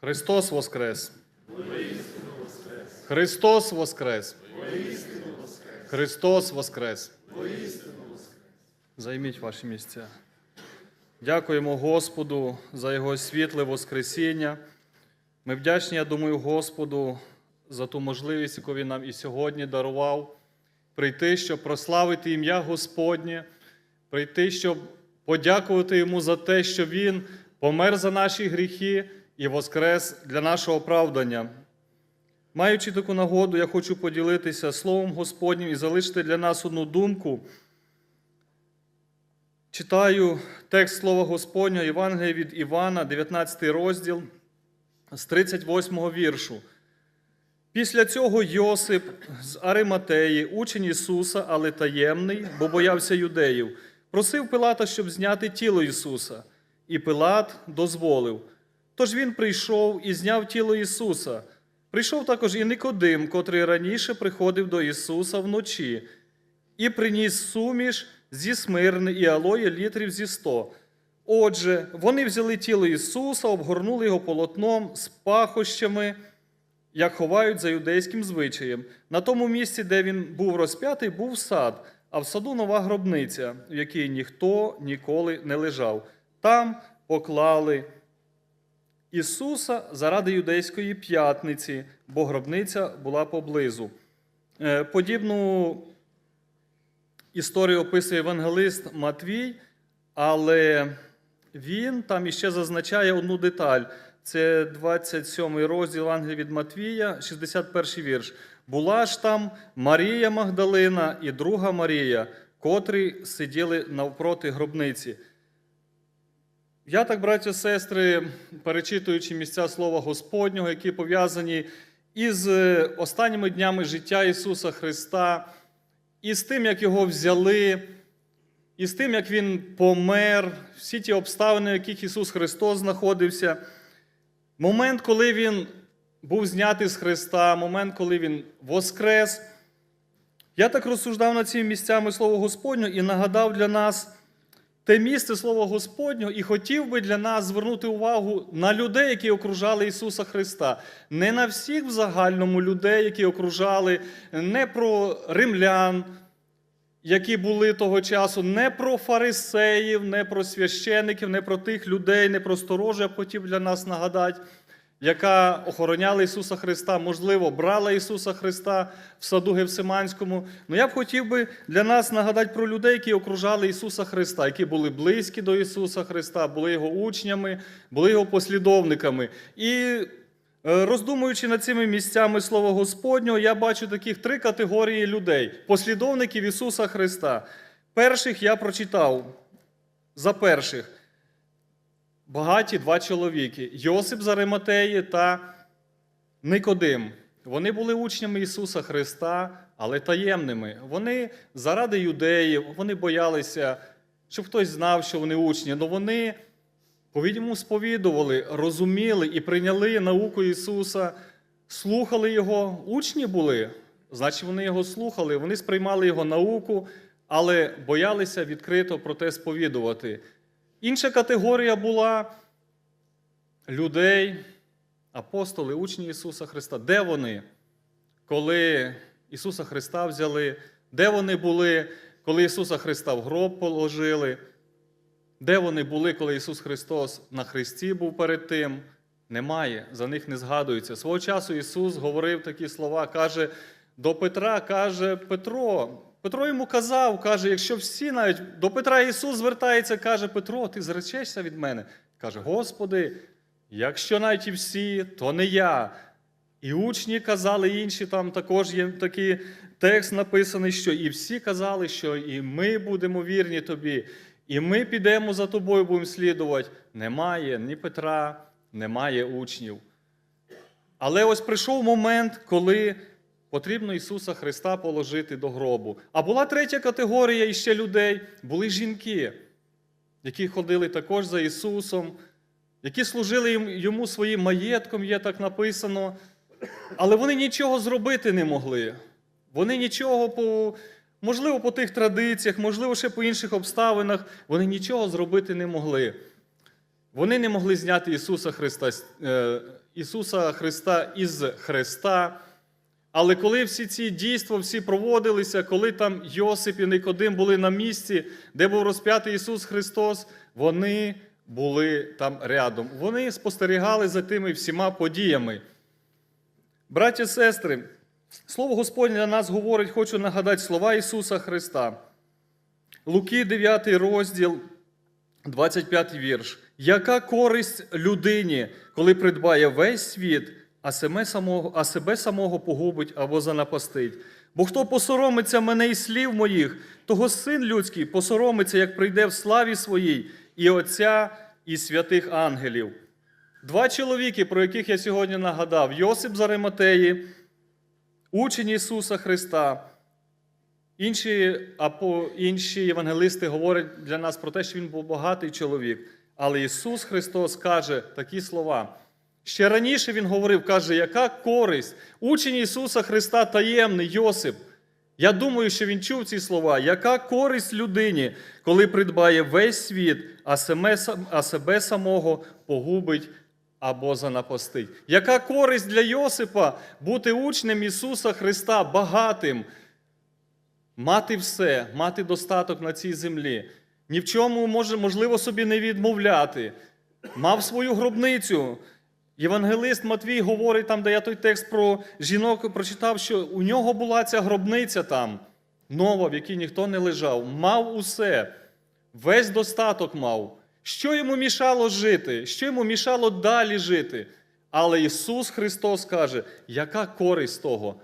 Христос Воскрес! Христос Воскрес! Христос Воскрес! Займіть ваші місця. Дякуємо Господу за Його світле Воскресіння. Ми вдячні, я думаю, Господу за ту можливість, яку Він нам і сьогодні дарував, прийти, щоб прославити ім'я Господнє, прийти, щоб подякувати Йому за те, що Він помер за наші гріхи і воскрес для нашого оправдання. Маючи таку нагоду, я хочу поділитися Словом Господнім і залишити для нас одну думку. Читаю текст Слова Господнього Євангелія від Івана, 19 розділ з 38 віршу. Після цього Йосип з Ариматеї, учень Ісуса, але таємний, бо боявся юдеїв, просив Пилата, щоб зняти тіло Ісуса, і Пилат дозволив. Тож він прийшов і зняв тіло Ісуса. Прийшов також і Никодим, котрий раніше приходив до Ісуса вночі, і приніс суміш зі смирни і алої літрів зі сто. Отже, вони взяли тіло Ісуса, обгорнули його полотном з пахощами, як ховають за юдейським звичаєм. На тому місці, де він був розп'ятий, був сад, а в саду нова гробниця, в якій ніхто ніколи не лежав. Там поклали Ісуса заради юдейської п'ятниці, бо гробниця була поблизу. Е, Подібну історію описує евангелист Матвій, але він там іще зазначає одну деталь. Це 27 розділ Євангелія від Матвія, 61 вірш. Була ж там Марія Магдалина і друга Марія, котрі сиділи навпроти гробниці. Я так, браті сестри, перечитуючи місця Слова Господнього, які пов'язані із е, останніми днями життя Ісуса Христа, і з тим, як Його взяли, і з тим, як Він помер, всі ті обставини, в яких Ісус Христос знаходився, момент, коли Він був знятий з Христа, момент, коли Він воскрес. Я так розсуждав над цими місцями Слова Господнього і нагадав для нас те місце Слова Господнього і хотів би для нас звернути увагу на людей, які окружали Ісуса Христа. Не на всіх в загальному людей, які окружали, не про римлян, які були того часу, не про фарисеїв, не про священиків, не про тих людей, не про сторожу, я хотів для нас нагадати, яка охороняла Ісуса Христа, можливо, брала Ісуса Христа в саду Гевсиманському. Ну я б хотів би для нас нагадати про людей, які окружали Ісуса Христа, які були близькі до Ісуса Христа, були Його учнями, були Його послідовниками. І е, роздумуючи над цими місцями Слова Господнього, я бачу таких три категорії людей: послідовників Ісуса Христа. Перших я прочитав за перших багаті два чоловіки Йосип з Ариматеї та Никодим. Вони були учнями Ісуса Христа, але таємними. Вони заради юдеїв, вони боялися, щоб хтось знав, що вони учні, але вони, по-відому, сповідували, розуміли і прийняли науку Ісуса, слухали Його. Учні були, значить, вони його слухали, вони сприймали Його науку, але боялися відкрито про те сповідувати. Інша категорія була людей, апостоли, учні Ісуса Христа. Де вони, коли Ісуса Христа взяли? Де вони були, коли Ісуса Христа в гроб положили? Де вони були, коли Ісус Христос на Христі був перед тим? Немає, за них не згадується. Свого часу Ісус говорив такі слова, каже до Петра, каже Петро. Петро йому казав, каже, якщо всі навіть до Петра Ісус звертається, каже Петро, ти зречешся від мене. Каже, Господи, якщо навіть і всі, то не я. І учні казали, інші там також є такий текст написаний, що і всі казали, що і ми будемо вірні тобі, і ми підемо за тобою, будемо слідувати. Немає ні Петра, немає учнів. Але ось прийшов момент, коли потрібно Ісуса Христа положити до гробу. А була третя категорія іще людей, були жінки, які ходили також за Ісусом, які служили йому своїм маєтком, є так написано. Але вони нічого зробити не могли. Вони нічого по, можливо, по тих традиціях, можливо, ще по інших обставинах, вони нічого зробити не могли. Вони не могли зняти Ісуса Христа, е, Ісуса Христа із Христа. Але коли всі ці дійства всі проводилися, коли там Йосип і Никодим були на місці, де був розп'ятий Ісус Христос, вони були там рядом. Вони спостерігали за тими всіма подіями. Браті і сестри, Слово Господнє для нас говорить, хочу нагадати слова Ісуса Христа. Луки 9 розділ, 25 вірш. Яка користь людині, коли придбає весь світ, а себе самого, а себе самого погубить або занапастить? Бо хто посоромиться мене і слів моїх, того син людський посоромиться, як прийде в славі своїй, і Отця, і святих ангелів. Два чоловіки, про яких я сьогодні нагадав: Йосип з Ариматеї, учень Ісуса Христа. Інші, апо, інші євангелисти говорять для нас про те, що він був багатий чоловік. Але Ісус Христос каже такі слова. Ще раніше Він говорив, каже, яка користь. Учень Ісуса Христа таємний Йосип. Я думаю, що він чув ці слова. Яка користь людині, коли придбає весь світ, а себе, самого погубить або занапастить? Яка користь для Йосипа бути учнем Ісуса Христа багатим? мати все, мати достаток на цій землі, ні в чому може, можливо собі не відмовляти, мав свою гробницю. Євангелист Матвій говорить там, де я той текст про жінок прочитав, що у нього була ця гробниця там, нова, в якій ніхто не лежав, мав усе, весь достаток мав. Що йому мішало жити? Що йому мішало далі жити? Але Ісус Христос каже, яка користь того?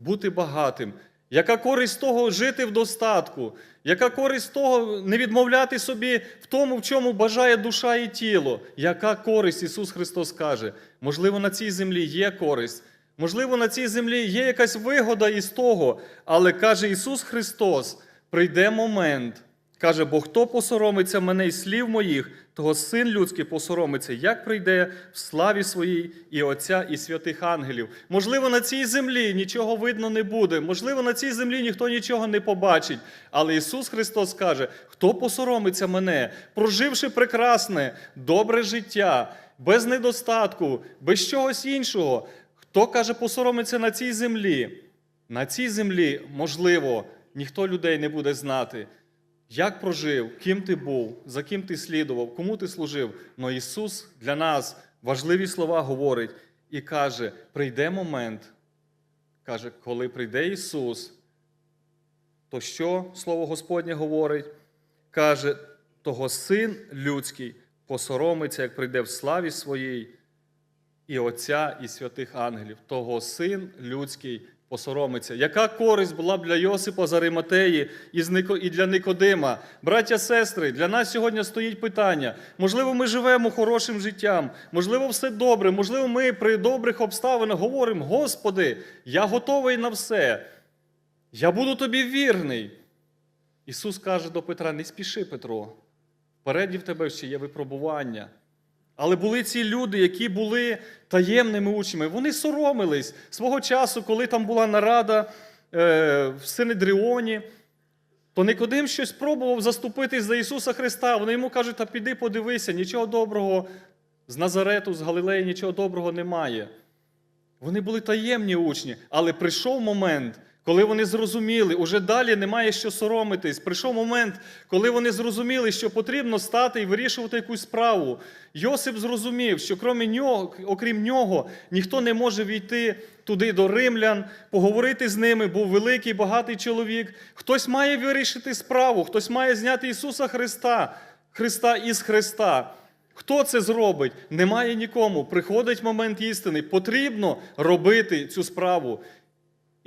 бути багатим. Яка користь того жити в достатку? Яка користь того не відмовляти собі в тому, в чому бажає душа і тіло? Яка користь Ісус Христос каже? Можливо, на цій землі є користь. Можливо, на цій землі є якась вигода із того, але каже Ісус Христос: прийде момент, каже, бо хто посоромиться мене і слів моїх, того син людський посоромиться, як прийде в славі своїй і Отця, і святих ангелів. Можливо, на цій землі нічого видно не буде. Можливо, на цій землі ніхто нічого не побачить. Але Ісус Христос каже: хто посоромиться мене, проживши прекрасне, добре життя, без недостатку, без чогось іншого. Хто каже, посоромиться на цій землі? На цій землі, можливо, ніхто людей не буде знати. Як прожив, ким ти був, за ким ти слідував, кому ти служив. Но Ісус для нас важливі слова говорить і каже: прийде момент, каже, коли прийде Ісус, то що Слово Господнє говорить? Каже, того син людський посоромиться, як прийде в славі своїй, і Отця, і святих ангелів. Того син людський посоромиться. Яка користь була б для Йосипа з Ариматеї і для Никодима? Браття, сестри, для нас сьогодні стоїть питання. Можливо, ми живемо хорошим життям, можливо, все добре, можливо, ми при добрих обставинах говоримо: Господи, я готовий на все. Я буду тобі вірний. Ісус каже до Петра: не спіши, Петро. Впереді в тебе ще є випробування. Але були ці люди, які були таємними учнями. Вони соромились свого часу, коли там була нарада е, в Синедріоні, то Никодим щось пробував заступитись за Ісуса Христа. Вони йому кажуть, та піди подивися, нічого доброго з Назарету, з Галилеї, нічого доброго немає. Вони були таємні учні, але прийшов момент, коли вони зрозуміли, уже далі немає що соромитись. Прийшов момент, коли вони зрозуміли, що потрібно стати і вирішувати якусь справу. Йосип зрозумів, що крім нього, окрім нього, ніхто не може війти туди до римлян, поговорити з ними. Був великий, багатий чоловік. Хтось має вирішити справу, хтось має зняти Ісуса Христа, Христа із Христа. Хто це зробить? Немає нікому. Приходить момент істини. Потрібно робити цю справу.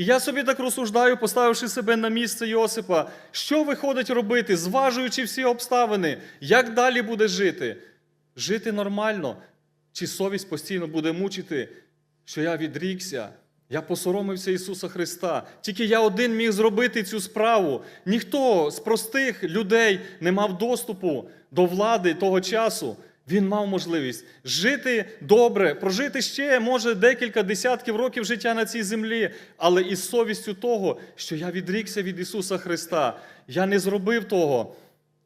І я собі так розсуждаю, поставивши себе на місце Йосипа, що виходить робити, зважуючи всі обставини, як далі буде жити? Жити нормально, чи совість постійно буде мучити, що я відрікся, я посоромився Ісуса Христа. Тільки я один міг зробити цю справу. Ніхто з простих людей не мав доступу до влади того часу. Він мав можливість жити добре, прожити ще, може, декілька десятків років життя на цій землі, але із совістю того, що я відрікся від Ісуса Христа. Я не зробив того.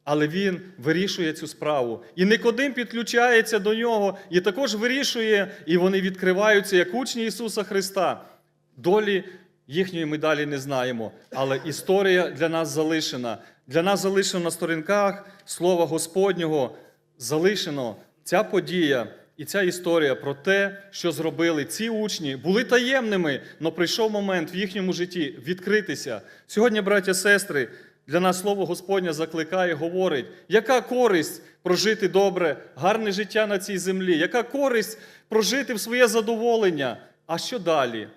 але він вирішує цю справу. І Никодим підключається до нього і також вирішує, і вони відкриваються як учні Ісуса Христа. Долі їхньої ми далі не знаємо, але історія для нас залишена. Для нас залишено на сторінках Слова Господнього, залишено ця подія і ця історія про те, що зробили ці учні, були таємними, але прийшов момент в їхньому житті відкритися. Сьогодні, браття сестри, для нас слово Господнє закликає, говорить, яка користь прожити добре, гарне життя на цій землі, яка користь прожити в своє задоволення. А що далі?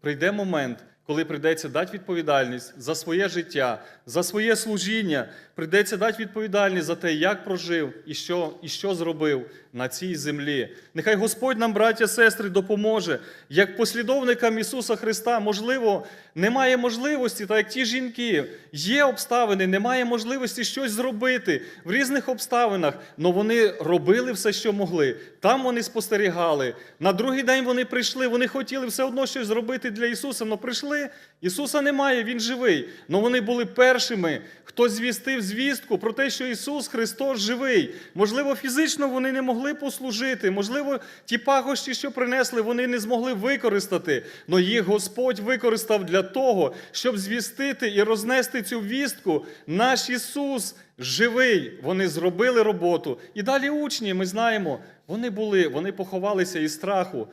Прийде момент, коли прийдеться дати відповідальність за своє життя, за своє служіння, прийдеться дати відповідальність за те, як прожив і що, і що зробив на цій землі. Нехай Господь нам, браття, сестри, допоможе, як послідовникам Ісуса Христа, можливо, немає можливості, так як ті жінки, є обставини, немає можливості щось зробити в різних обставинах, але вони робили все, що могли. Там вони спостерігали. На другий день вони прийшли, вони хотіли все одно щось зробити для Ісуса, але прийшли. Ісуса немає, Він живий. Але вони були першими, хто звістив звістку про те, що Ісус Христос живий. Можливо, фізично вони не могли послужити, можливо, ті пагощі, що принесли, вони не змогли використати. Але їх Господь використав для того, щоб звістити і рознести цю вістку. Наш Ісус живий. Вони зробили роботу. І далі учні, ми знаємо, вони були, вони поховалися із страху.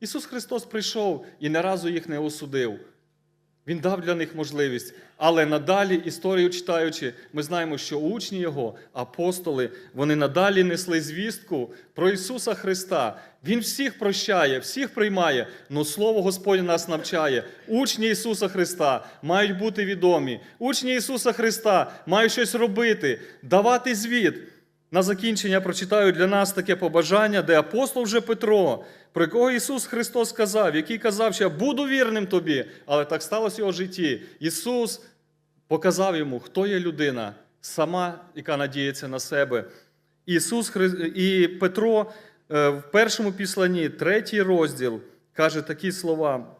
Ісус Христос прийшов і не разу їх не осудив. Він дав для них можливість. Але надалі, історію читаючи, ми знаємо, що учні Його, апостоли, вони надалі несли звістку про Ісуса Христа. Він всіх прощає, всіх приймає. Но Слово Господнє нас навчає. Учні Ісуса Христа мають бути відомі. Учні Ісуса Христа мають щось робити, давати звіт. На закінчення прочитаю для нас таке побажання, де апостол вже Петро, про якого Ісус Христос сказав, який казав, що я буду вірним тобі, але так сталося в його житті. Ісус показав йому, хто є людина, сама, яка надіється на себе. Ісус Хри... І Петро е, в першому післанні, третій розділ, каже такі слова,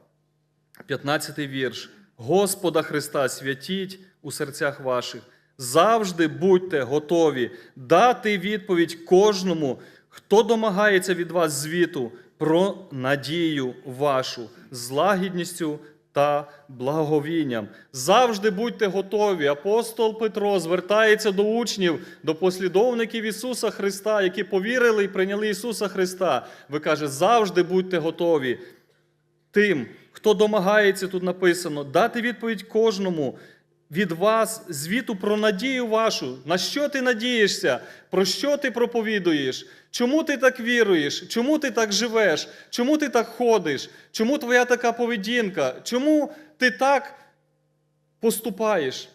15 вірш. Господа Христа святіть у серцях ваших. Завжди будьте готові дати відповідь кожному, хто домагається від вас звіту про надію вашу з лагідністю та благовінням. Завжди будьте готові. Апостол Петро звертається до учнів, до послідовників Ісуса Христа, які повірили і прийняли Ісуса Христа. Ви каже, завжди будьте готові тим, хто домагається, тут написано, дати відповідь кожному від вас звіту про надію вашу. На що ти надієшся? Про що ти проповідуєш? Чому ти так віруєш? Чому ти так живеш? Чому ти так ходиш? Чому твоя така поведінка? Чому ти так поступаєш?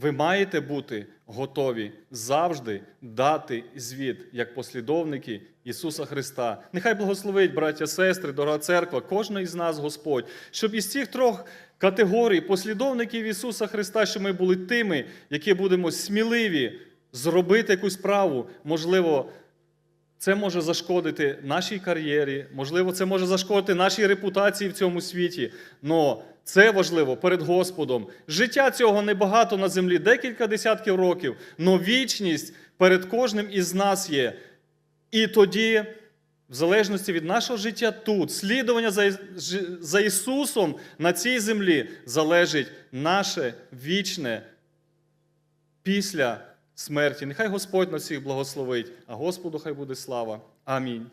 Ви маєте бути готові завжди дати звіт як послідовники Ісуса Христа. Нехай благословить, браття, сестри, дорога церква, кожного із нас Господь, щоб із цих трьох категорій послідовників Ісуса Христа, щоб ми були тими, які будемо сміливі зробити якусь справу, можливо. Це може зашкодити нашій кар'єрі, можливо, це може зашкодити нашій репутації в цьому світі. Но це важливо перед Господом. Життя цього небагато на землі, декілька десятків років, но вічність перед кожним із нас є. І тоді, в залежності від нашого життя тут, слідування за, за Ісусом на цій землі залежить наше вічне після смерті. Нехай Господь на всіх благословить, а Господу хай буде слава. Амінь.